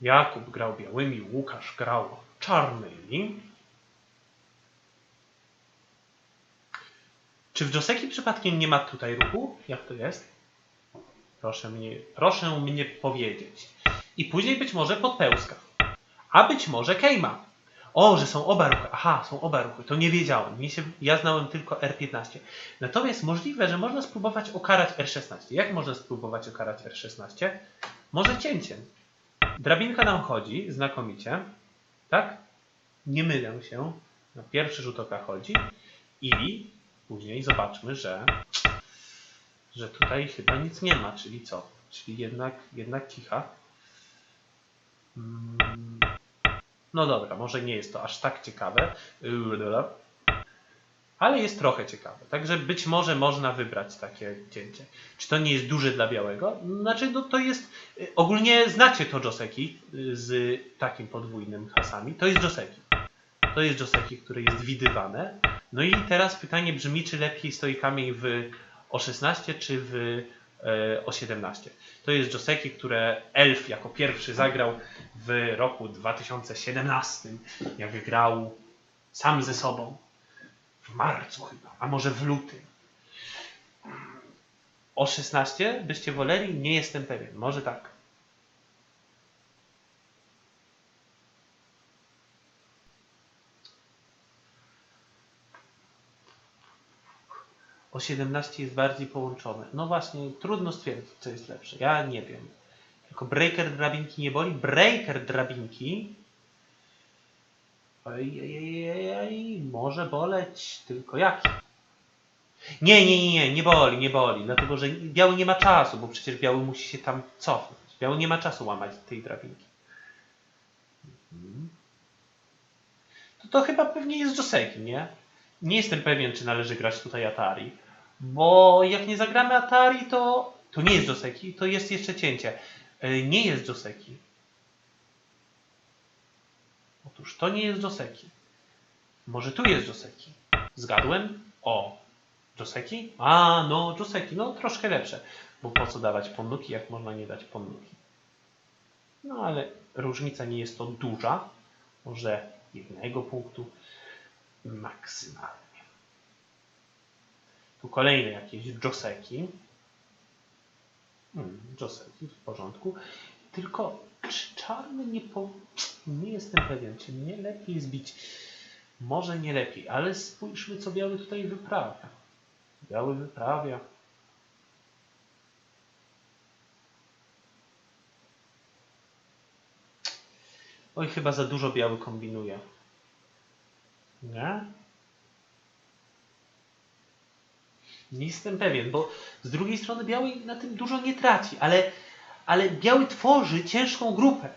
Jakub grał białymi, Łukasz grał czarnymi. Czy w Joseki przypadkiem nie ma tutaj ruchu? Jak to jest? Proszę mnie, proszę mnie powiedzieć. I później być może podpełska. A być może Kejma. O, że są oba ruchy. Aha, są oba ruchy. To nie wiedziałem. Mnie się, ja znałem tylko R15. Natomiast możliwe, że można spróbować okarać R16. Jak można spróbować okarać R16? Może cięciem. Drabinka nam chodzi znakomicie. Tak? Nie mylę się. Na pierwszy rzut oka chodzi. I później zobaczmy, że, że tutaj chyba nic nie ma. Czyli co? Czyli jednak, jednak cicha. Mm, No dobra, może nie jest to aż tak ciekawe. Ale jest trochę ciekawe. Także być może można wybrać takie cięcie. Czy to nie jest duże dla białego? Znaczy, no to jest. y, Ogólnie znacie to Joseki y, z takim podwójnym hasami. To jest Joseki. To jest Joseki, które jest widywane. No i teraz pytanie brzmi, czy lepiej stoi kamień w o 16 czy w e, o 17. To jest Joseki, które Elf jako pierwszy zagrał w roku 2017, jak grał sam ze sobą. W marcu chyba, a może w lutym. O 16 byście woleli? Nie jestem pewien. Może tak. O 17 jest bardziej połączone. No właśnie, trudno stwierdzić, co jest lepsze. Ja nie wiem. Tylko breaker drabinki nie boli. Breaker drabinki Ej, ej, ej, ej, ej, może boleć, tylko jaki? Nie, nie, nie, nie, nie boli, nie boli, dlatego że biały nie ma czasu, bo przecież biały musi się tam cofnąć. Biały nie ma czasu łamać tej drabinki. To to chyba pewnie jest Joseki, nie? Nie jestem pewien, czy należy grać tutaj Atari, bo jak nie zagramy Atari, to to nie jest Joseki, to jest jeszcze cięcie. E, Nie jest Joseki. Otóż to nie jest Joseki. Może tu jest Joseki. Zgadłem? O, Joseki? A, no Joseki, no troszkę lepsze. Bo po co dawać ponnuki, jak można nie dać ponnuki? No ale różnica nie jest to duża. Może jednego punktu maksymalnie. Tu kolejne jakieś Joseki. Hmm, Joseki w porządku. Tylko czy czarny nie po... Nie jestem pewien, czy nie lepiej zbić. Może nie lepiej, ale spójrzmy, co biały tutaj wyprawia. Biały wyprawia. Oj, chyba za dużo biały kombinuje. Nie? Nie jestem pewien, bo z drugiej strony biały na tym dużo nie traci, ale, ale biały tworzy ciężką grupę,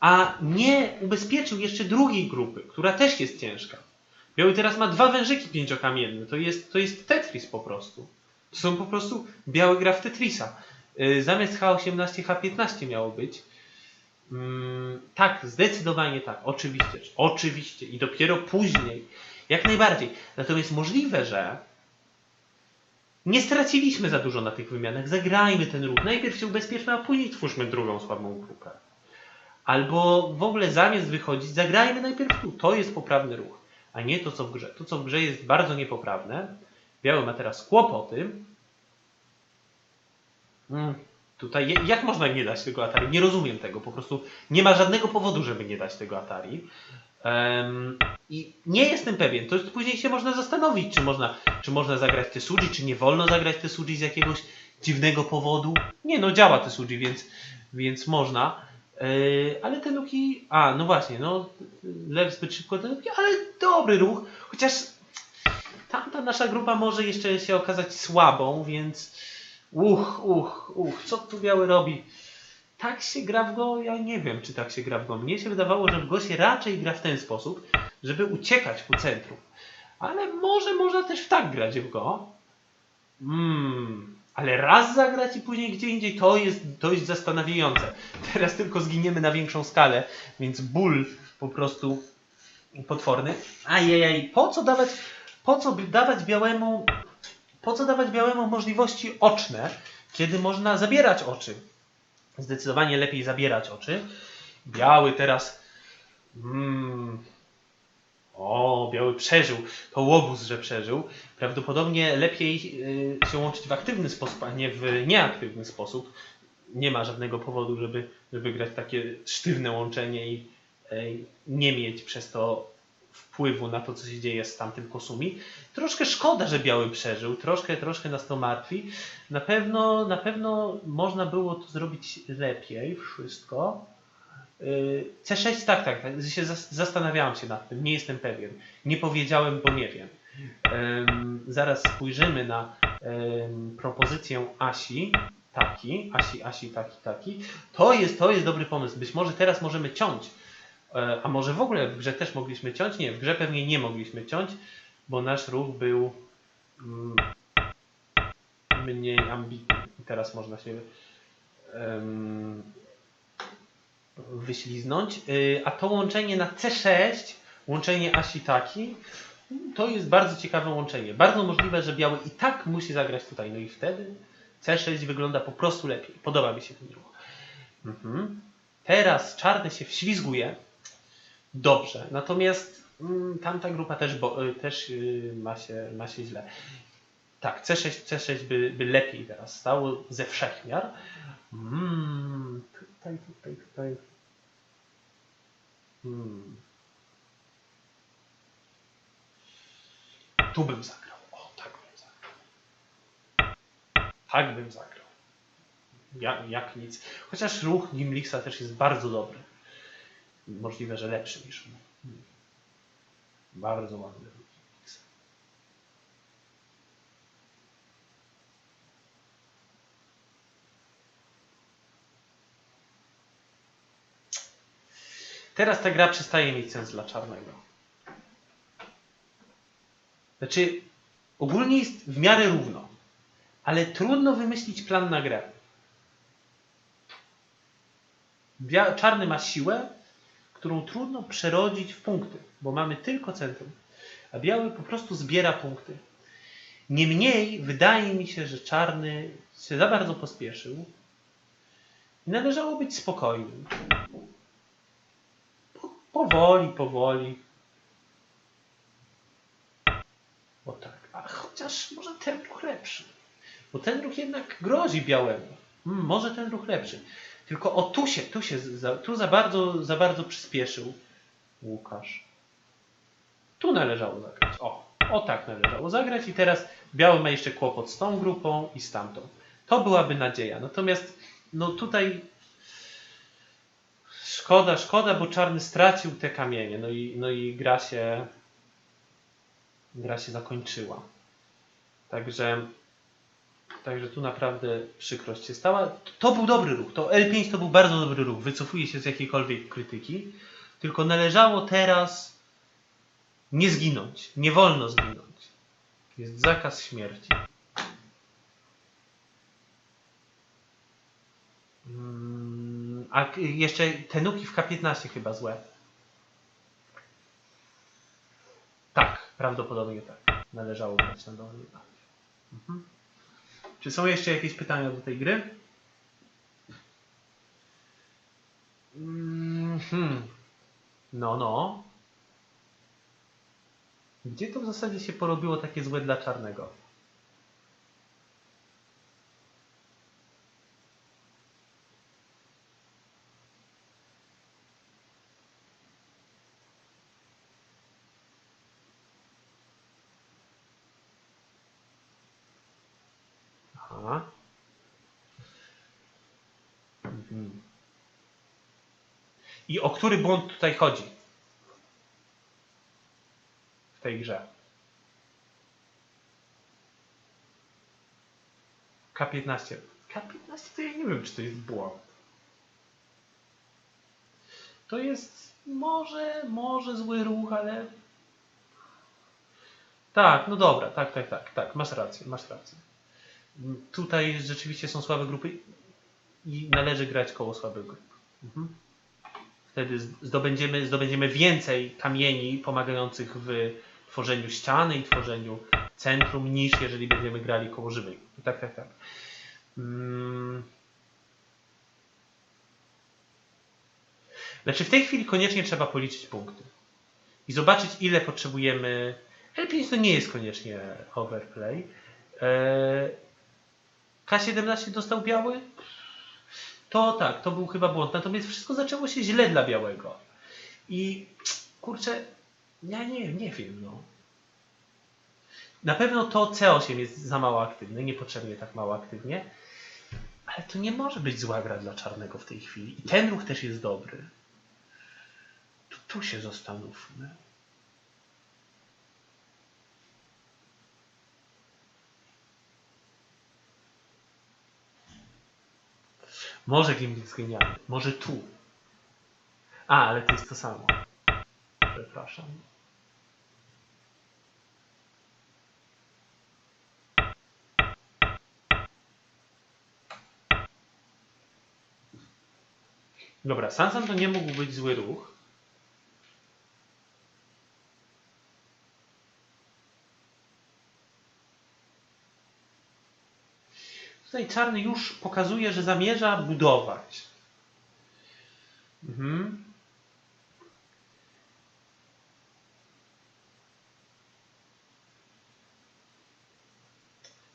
a nie ubezpieczył jeszcze drugiej grupy, która też jest ciężka. Biały teraz ma dwa wężyki pięciokamienne, to jest, to jest Tetris po prostu. To są po prostu, biały gra w Tetrisa. Yy, zamiast H18, H15 miało być. Mm, tak, zdecydowanie tak, oczywiście, oczywiście i dopiero później, jak najbardziej. Natomiast możliwe, że nie straciliśmy za dużo na tych wymianach. Zagrajmy ten ruch. Najpierw się ubezpieczmy, a później twórzmy drugą słabą grupę. Albo w ogóle zamiast wychodzić, zagrajmy najpierw tu. To jest poprawny ruch, a nie to, co w grze. To, co w grze jest bardzo niepoprawne. Biały ma teraz kłopoty. Mm, tutaj, jak można nie dać tego Atari? Nie rozumiem tego. Po prostu nie ma żadnego powodu, żeby nie dać tego Atari. Em, I nie jestem pewien. To później się można zastanowić, czy można, czy można zagrać Tesuji, czy nie wolno zagrać Tesuji z jakiegoś dziwnego powodu. Nie, no działa Tesuji, więc, więc można. Yy, ale te luki. A, no właśnie, no. Lew zbyt szybko te luki, ale dobry ruch. Chociaż tamta nasza grupa może jeszcze się okazać słabą, więc. Uch, uch, uch, co tu biały robi? Tak się gra w go, ja nie wiem, czy tak się gra w go. Mnie się wydawało, że w go się raczej gra w ten sposób, żeby uciekać ku centrum. Ale może można też w tak grać w go. Mm, ale raz zagrać i później gdzie indziej, to jest dość zastanawiające. Teraz tylko zginiemy na większą skalę, więc ból po prostu potworny. Ajajaj, po co dawać, po co dawać białemu, po co dawać białemu możliwości oczne, kiedy można zabierać oczy? Zdecydowanie lepiej zabierać oczy. Biały teraz. Mm. O, biały przeżył. To łobuz, że przeżył. Prawdopodobnie lepiej y, się łączyć w aktywny sposób, a nie w nieaktywny sposób. Nie ma żadnego powodu, żeby, żeby grać takie sztywne łączenie i y, nie mieć przez to wpływu na to, co się dzieje z tamtym Kosumi. Troszkę szkoda, że biały przeżył, troszkę, troszkę nas to martwi. Na pewno, na pewno można było to zrobić lepiej, wszystko. Yy, C6, tak, tak, tak. Się zas- zastanawiałam się nad tym, nie jestem pewien. Nie powiedziałem, bo nie wiem. Zaraz spojrzymy na propozycję Asi. Taki, Asi, Asi, taki, taki. To jest, to jest dobry pomysł. Być może teraz możemy ciąć. E, A może w ogóle w grze też mogliśmy ciąć? Nie, w grze pewnie nie mogliśmy ciąć, bo nasz ruch był mm, mniej ambitny. Teraz można się wyśliznąć. Y, A to łączenie na C6, łączenie Asi-Taki, to jest bardzo ciekawe łączenie. Bardzo możliwe, że biały i tak musi zagrać tutaj. No i wtedy C6 wygląda po prostu lepiej. Podoba mi się ten ruch. Mhm. Teraz czarny się wślizguje. Dobrze. Natomiast mm, tamta grupa też, bo, y, też y, ma, się, ma się źle. Tak, C6, C6 by, by lepiej teraz stało ze wszechmiar. Mm, tutaj, tutaj, tutaj. Hmm. Tu bym zagrał. O, tak bym zagrał. Tak bym zagrał. Ja, jak nic. Chociaż ruch Gimlixa też jest bardzo dobry. Możliwe, że lepszy niż. Hmm. Bardzo ładny Gimlixa. Teraz ta gra przestaje mieć sens dla czarnego. Znaczy, ogólnie jest w miarę równo, ale trudno wymyślić plan na grę. Bia- czarny ma siłę, którą trudno przerodzić w punkty, bo mamy tylko centrum, a biały po prostu zbiera punkty. Niemniej wydaje mi się, że czarny się za bardzo pospieszył i należało być spokojnym. Po- Powoli, powoli. O tak, a chociaż może ten ruch lepszy. Bo ten ruch jednak grozi białemu. Mm, może ten ruch lepszy. Tylko o tu się, tu się, za, tu za bardzo, za bardzo przyspieszył Łukasz. Tu należało zagrać. O, o tak należało zagrać i teraz biały ma jeszcze kłopot z tą grupą i z tamtą. To byłaby nadzieja. Natomiast no tutaj szkoda, szkoda, bo czarny stracił te kamienie. No i, no i gra się gra się zakończyła. Także Także tu naprawdę przykrość się stała. To był dobry ruch. To L5 to był bardzo dobry ruch. Wycofuje się z jakiejkolwiek krytyki. Tylko należało teraz nie zginąć. Nie wolno zginąć. Jest zakaz śmierci. Mm, A jeszcze te nuki w K15 chyba złe. Tak, prawdopodobnie tak. Należało grać na dolny mhm. Czy są jeszcze jakieś pytania do tej gry? Mhm. No, no. Gdzie to w zasadzie się porobiło takie złe dla czarnego? Aha. Mhm. I o który błąd tutaj chodzi? W tej grze. K15. K15 to ja nie wiem, czy to jest błąd. To jest może, może zły ruch, ale. Tak, no dobra, tak, tak, tak, tak, masz rację, masz rację. Tutaj rzeczywiście są słabe grupy i należy grać koło słabych grup. Mhm. Wtedy zdobędziemy, zdobędziemy więcej kamieni pomagających w tworzeniu ściany i tworzeniu centrum niż jeżeli będziemy grali koło żywej. Tak, tak, tak. Mm. Znaczy w tej chwili koniecznie trzeba policzyć punkty. I zobaczyć ile potrzebujemy. L5 to nie jest koniecznie overplay. Eee, K17 dostał biały? To tak, to był chyba błąd. Natomiast wszystko zaczęło się źle dla białego. I kurczę, ja nie, nie wiem, no. Na pewno to C8 jest za mało aktywne, niepotrzebnie tak mało aktywnie. Ale to nie może być zła gra dla czarnego w tej chwili. I ten ruch też jest dobry. Tu, tu się zastanówmy. Może Gimli jest genialny. Może tu. A, ale to jest to samo. Przepraszam. Dobra, Sansan to nie mógł być zły ruch. Tutaj czarny już pokazuje, że zamierza budować. Mhm.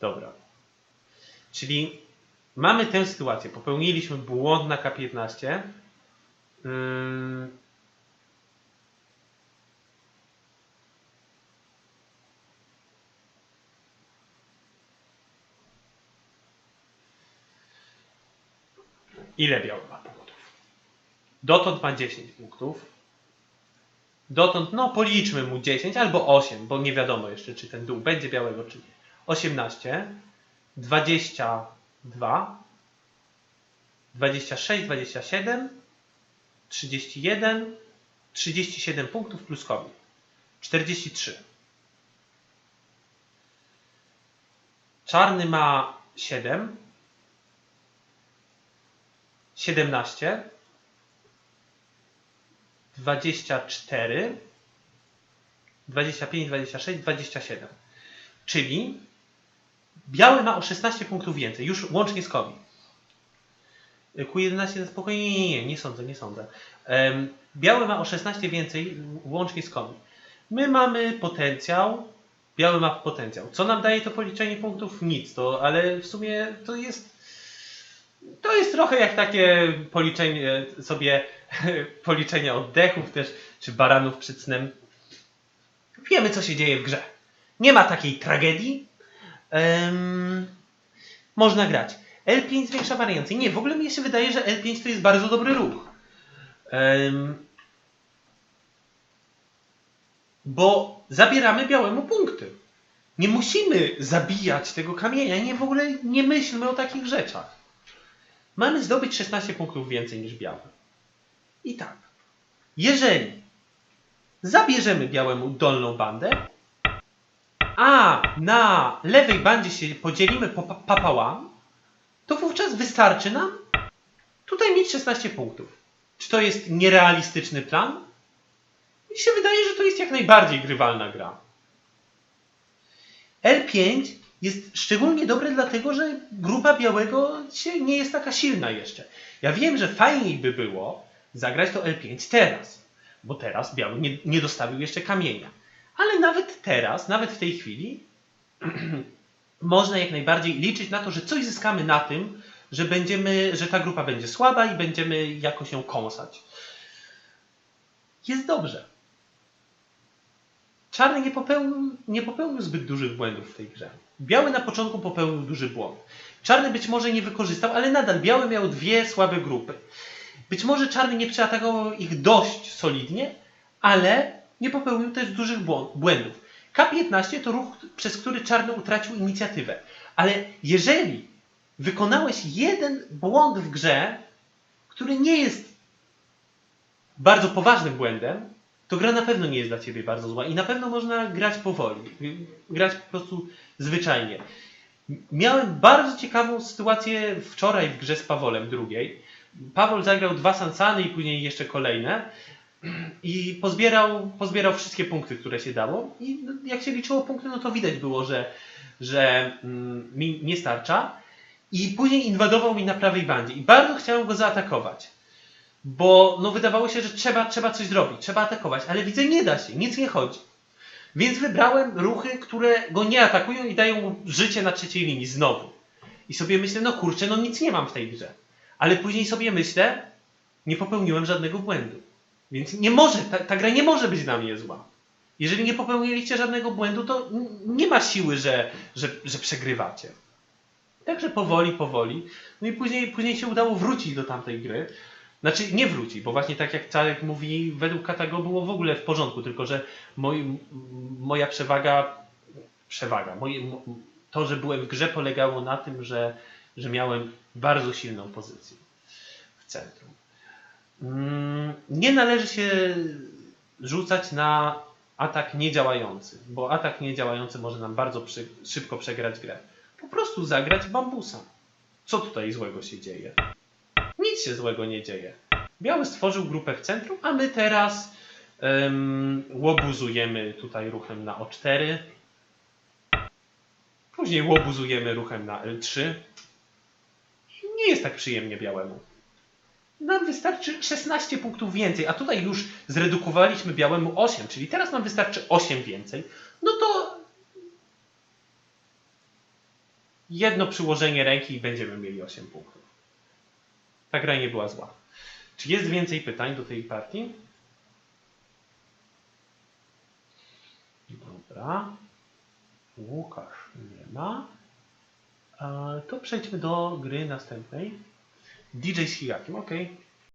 Dobra. Czyli mamy tę sytuację. Popełniliśmy błąd na K15. Ile biały ma punktów? Dotąd ma 10 punktów. Dotąd, no policzmy mu 10 albo 8, bo nie wiadomo jeszcze, czy ten dół będzie białego, czy nie. 18, 22, 26, 27, 31, 37 punktów plus kobi. 43. Czarny ma 7, 17, 24, 25, 26, 27. Czyli biały ma o 16 punktów więcej, już łącznie z kobi. Q11 na spokojnie, nie, nie, nie, nie sądzę, nie sądzę. Biały ma o 16 więcej łącznie z komi. My mamy potencjał, biały ma potencjał. Co nam daje to policzenie punktów? Nic, to, ale w sumie to jest to jest trochę jak takie policzenie sobie policzenia oddechów też, czy baranów przed snem. Wiemy, co się dzieje w grze. Nie ma takiej tragedii. Em, można grać. L5 zwiększa wariancję. Nie, w ogóle mi się wydaje, że L5 to jest bardzo dobry ruch. Em, bo zabieramy białemu punkty. Nie musimy zabijać tego kamienia. Nie, w ogóle nie myślmy o takich rzeczach. Mamy zdobyć 16 punktów więcej niż biały. I tak. Jeżeli zabierzemy białemu dolną bandę, a na lewej bandzie się podzielimy po pa- papałam, to wówczas wystarczy nam tutaj mieć 16 punktów. Czy to jest nierealistyczny plan? Mi się wydaje, że to jest jak najbardziej grywalna gra. L5 jest szczególnie dobre dlatego, że grupa białego nie jest taka silna jeszcze. Ja wiem, że fajniej by było zagrać to L5 teraz, bo teraz biały nie, nie dostawił jeszcze kamienia. Ale nawet teraz, nawet w tej chwili, można jak najbardziej liczyć na to, że coś zyskamy na tym, że będziemy, że ta grupa będzie słaba i będziemy jakoś ją kąsać. Jest dobrze. Czarny nie popełnił, nie popełnił zbyt dużych błędów w tej grze. Biały na początku popełnił duży błąd. Czarny być może nie wykorzystał, ale nadal biały miał dwie słabe grupy. Być może czarny nie przeatakował ich dość solidnie, ale nie popełnił też dużych błędów. K15 to ruch, przez który czarny utracił inicjatywę. Ale jeżeli wykonałeś jeden błąd w grze, który nie jest bardzo poważnym błędem, to gra na pewno nie jest dla ciebie bardzo zła i na pewno można grać powoli, grać po prostu zwyczajnie. Miałem bardzo ciekawą sytuację wczoraj w grze z Pawolem drugiej. Pawol zagrał dwa Sansany i później jeszcze kolejne i pozbierał, pozbierał wszystkie punkty, które się dało i jak się liczyło punkty, no to widać było, że, że mm, mi nie starcza i później inwadował mi na prawej bandzie i bardzo chciałem go zaatakować. Bo no, wydawało się, że trzeba, trzeba coś zrobić, trzeba atakować, ale widzę, nie da się, nic nie chodzi. Więc wybrałem ruchy, które go nie atakują i dają życie na trzeciej linii znowu. I sobie myślę, no kurczę, no nic nie mam w tej grze. Ale później sobie myślę, nie popełniłem żadnego błędu. Więc nie może, ta, ta gra nie może być dla mnie zła. Jeżeli nie popełniliście żadnego błędu, to nie ma siły, że, że, że przegrywacie. Także powoli, powoli. No i później, później się udało wrócić do tamtej gry. Znaczy nie wróci, bo właśnie tak jak Czarek mówi, według Katago było w ogóle w porządku, tylko że moja przewaga, przewaga, moje, to, że byłem w grze polegało na tym, że, że miałem bardzo silną pozycję w centrum. Mm, Nie należy się rzucać na atak niedziałający, bo atak niedziałający może nam bardzo przy, szybko przegrać grę. Po prostu zagrać bambusa. Co tutaj złego się dzieje? Nic się złego nie dzieje. Biały stworzył grupę w centrum, a my teraz um, łobuzujemy tutaj ruchem na O4. Później łobuzujemy ruchem na L3. Nie jest tak przyjemnie białemu. Nam wystarczy 16 punktów więcej, a tutaj już zredukowaliśmy białemu 8, czyli teraz nam wystarczy 8 więcej. No to jedno przyłożenie ręki i będziemy mieli 8 punktów. Ta gra nie była zła. Czy jest więcej pytań do tej partii? Dobra. Łukasz nie ma. E, To przejdźmy do gry następnej. DJ z Higakiem, ok.